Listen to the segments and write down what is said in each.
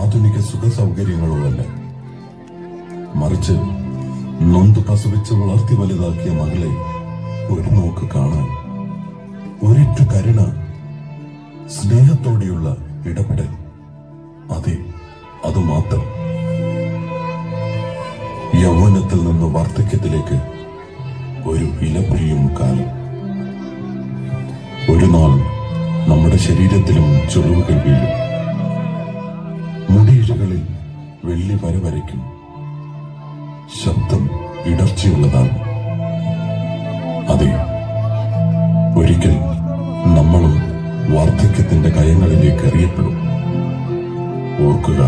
ആധുനിക സുഖ സൗകര്യങ്ങളുമല്ല മറിച്ച് നൊന്ത് പ്രസവിച്ച് വളർത്തി വലുതാക്കിയ മകളെ ഒരു നോക്ക് കാണാൻ ഒരിറ്റു കരുണ സ്നേഹത്തോടെയുള്ള ഇടപെടൽ. അതെ അതുമാത്രം. യൗവനത്തിൽ നിന്ന് വാർദ്ധക്യത്തിലേക്ക് ഒരു ഇലപ്പൊഴിയും കാലം. ഒരു നാൾ നമ്മുടെ ശരീരത്തിലും ചുളിവുകൾ വീഴും. വെള്ളി വര വരയ്ക്കും. ശബ്ദം ഇടർച്ചയുള്ളതാണ്. അതെ ഒരിക്കൽ നമ്മളും വാർദ്ധക്യത്തിന്റെ കയങ്ങളിലേക്ക് എറിയപ്പെടും. ഓർക്കുക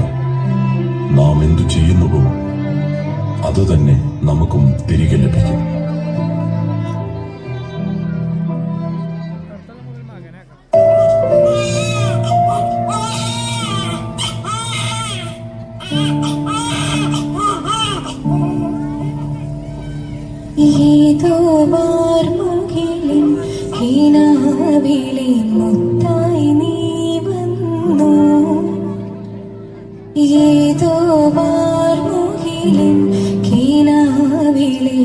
നാം എന്തു ചെയ്യുന്നുവോ അതുതന്നെ നമുക്കും തിരികെ ലഭിക്കും. കിനാവിലെ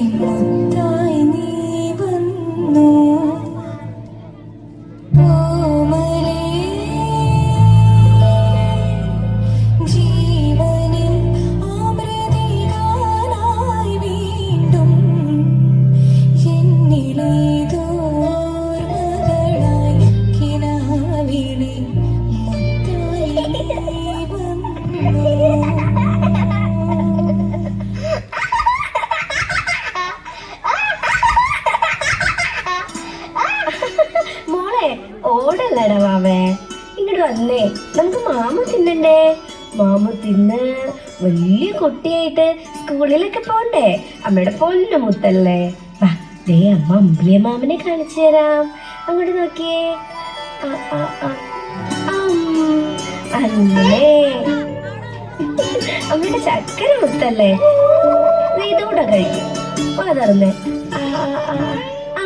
ഇങ്ങോട്ട് വന്നേ. നമുക്ക് മാമ തിന്നണ്ടേ? മാമ തിന്ന് വലിയ കുട്ടിയായിട്ട് സ്കൂളിലൊക്കെ പോണ്ടേ. അമ്മയുടെ പൊന്നു മുത്തല്ലേ. ദേ അമ്മ അമ്പിളിയ മാമനെ കാണിച്ചു തരാം. അങ്ങോട്ട് നോക്കിയേ. അല്ലേ? അമ്മയുടെ ചക്കര മുത്തല്ലേ? ഇതുകൂടെ കഴിക്കും. വാ ആ ആ, ആ, ആ.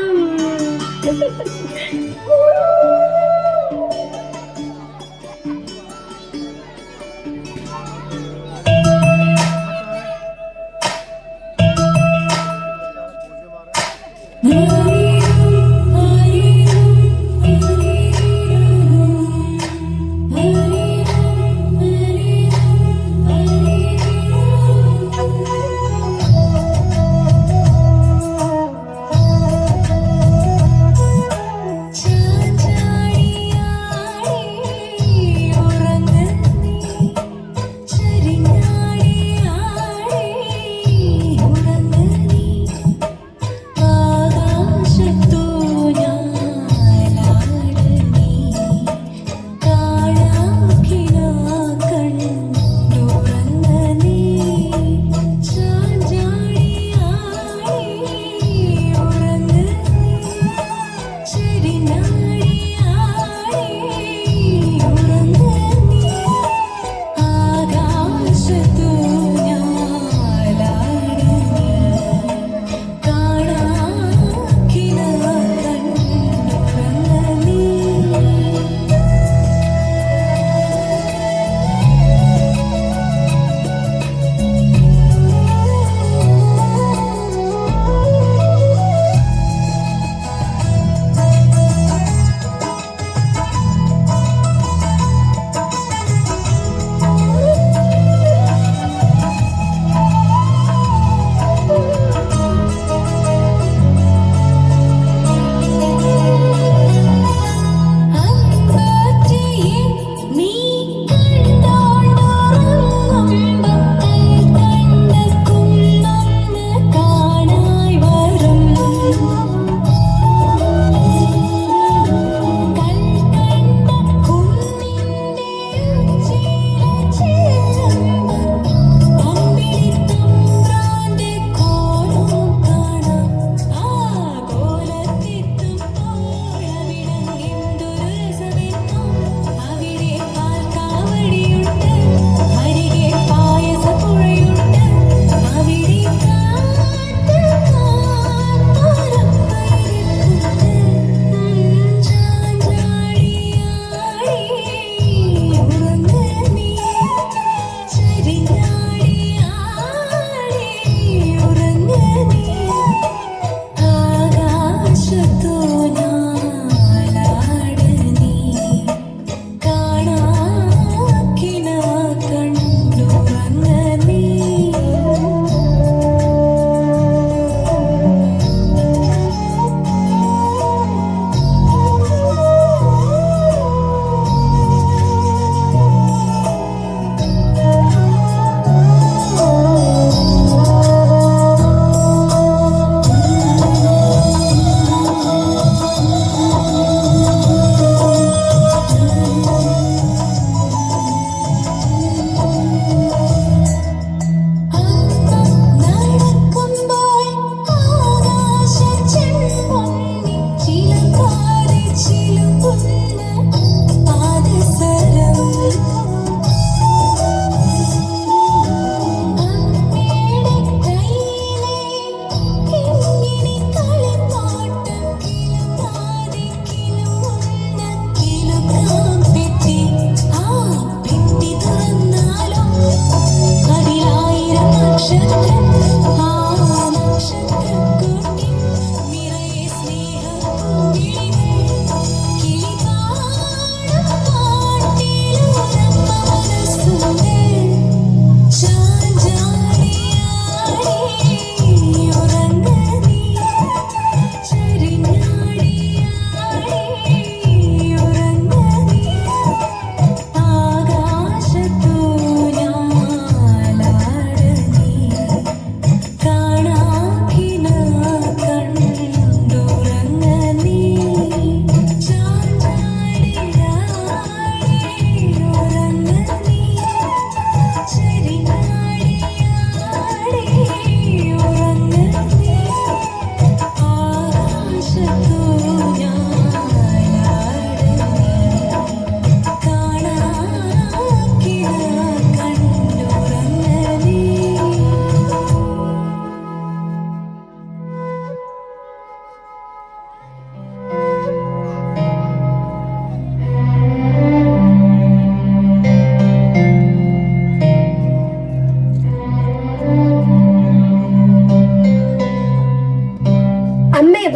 Mm-hmm.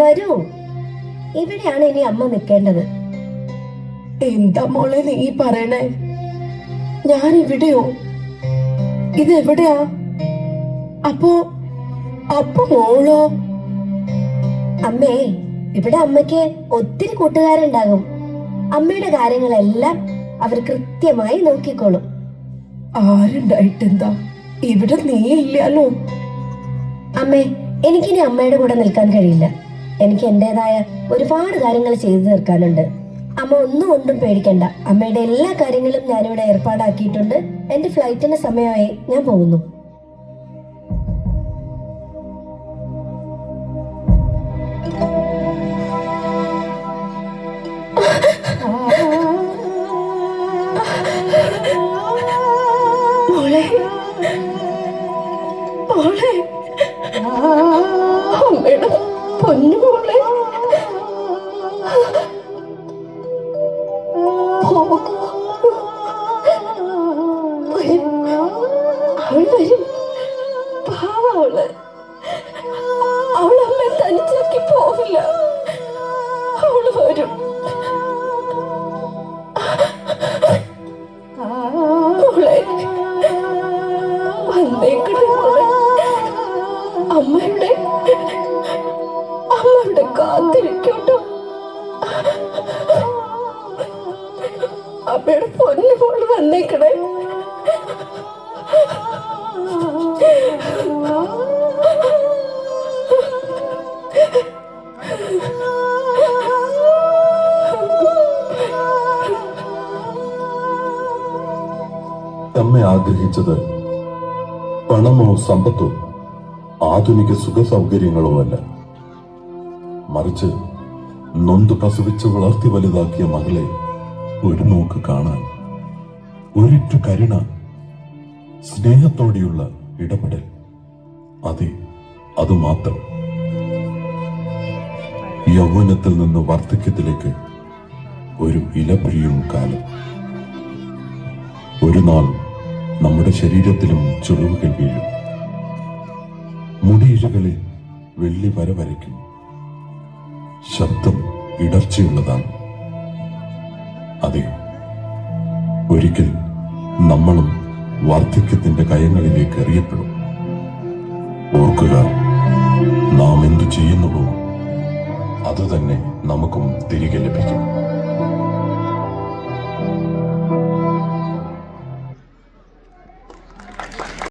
അം. ഇവിടെയാണ് ഇനി അമ്മ നിൽക്കേണ്ടത്. എന്താ മോളെ നീ പറയണേ? ഞാൻ ഇവിടെയോ ഇതെവിടെയാ? അപ്പോ അപ്പൊ മോളോ? അമ്മേ ഇവിടെ അമ്മയ്ക്ക് ഒത്തിരി കൂട്ടുകാരുണ്ടാകും. അമ്മയുടെ കാര്യങ്ങളെല്ലാം അവർ കൃത്യമായി നോക്കിക്കോളും. ആരുണ്ടായിട്ടെന്താ? ഇവിടെ നീ ഇല്ലല്ലോ അമ്മേ എനിക്കിനി അമ്മയുടെ കൂടെ നിൽക്കാൻ കഴിയില്ല. എനിക്ക് എന്റേതായ ഒരുപാട് കാര്യങ്ങൾ ചെയ്തു തീർക്കാനുണ്ട്. അമ്മ ഒന്നും ഒന്നും പേടിക്കണ്ട. അമ്മയുടെ എല്ലാ കാര്യങ്ങളും ഞാനിവിടെ ഏർപ്പാടാക്കിയിട്ടുണ്ട്. എന്റെ ഫ്ലൈറ്റിന് സമയമായി ഞാൻ പോകുന്നു. മോളെ. അമ്മയുടെ പൊന്നു മോളെ പൊന്നു വന്നേക്കണേ. അമ്മ ആഗ്രഹിച്ചത് പണമോ സമ്പത്തോ ആധുനിക സുഖ സൗകര്യങ്ങളോ അല്ല. മറിച്ച് നൊന്ത് പ്രസവിച്ച് വളർത്തി വലുതാക്കിയ മകളെ ഒരു നോക്ക് കാണാൻ. ഒരിറ്റു കരുണ സ്നേഹത്തോടെയുള്ള ഇടപെടൽ. അതെ അതുമാത്രം. യൗവനത്തിൽ നിന്ന് വാർദ്ധക്യത്തിലേക്ക് ഒരു ഇലപിഴിയും കാലം. ഒരു നാൾ നമ്മുടെ ശരീരത്തിലും ചുളിവുകൾ വീഴും. മുടിയിഴകളിൽ വെള്ളി വര വരയ്ക്കും. ശബ്ദം ഇടർച്ചയുള്ളതാണ്. അതെ ഒരിക്കൽ നമ്മളും വാർദ്ധക്യത്തിന്റെ കയങ്ങളിലേക്ക് എറിയപ്പെടും. ഓർക്കുക നാം എന്തു ചെയ്യുന്നുവോ അതുതന്നെ നമുക്കും തിരികെ ലഭിക്കും.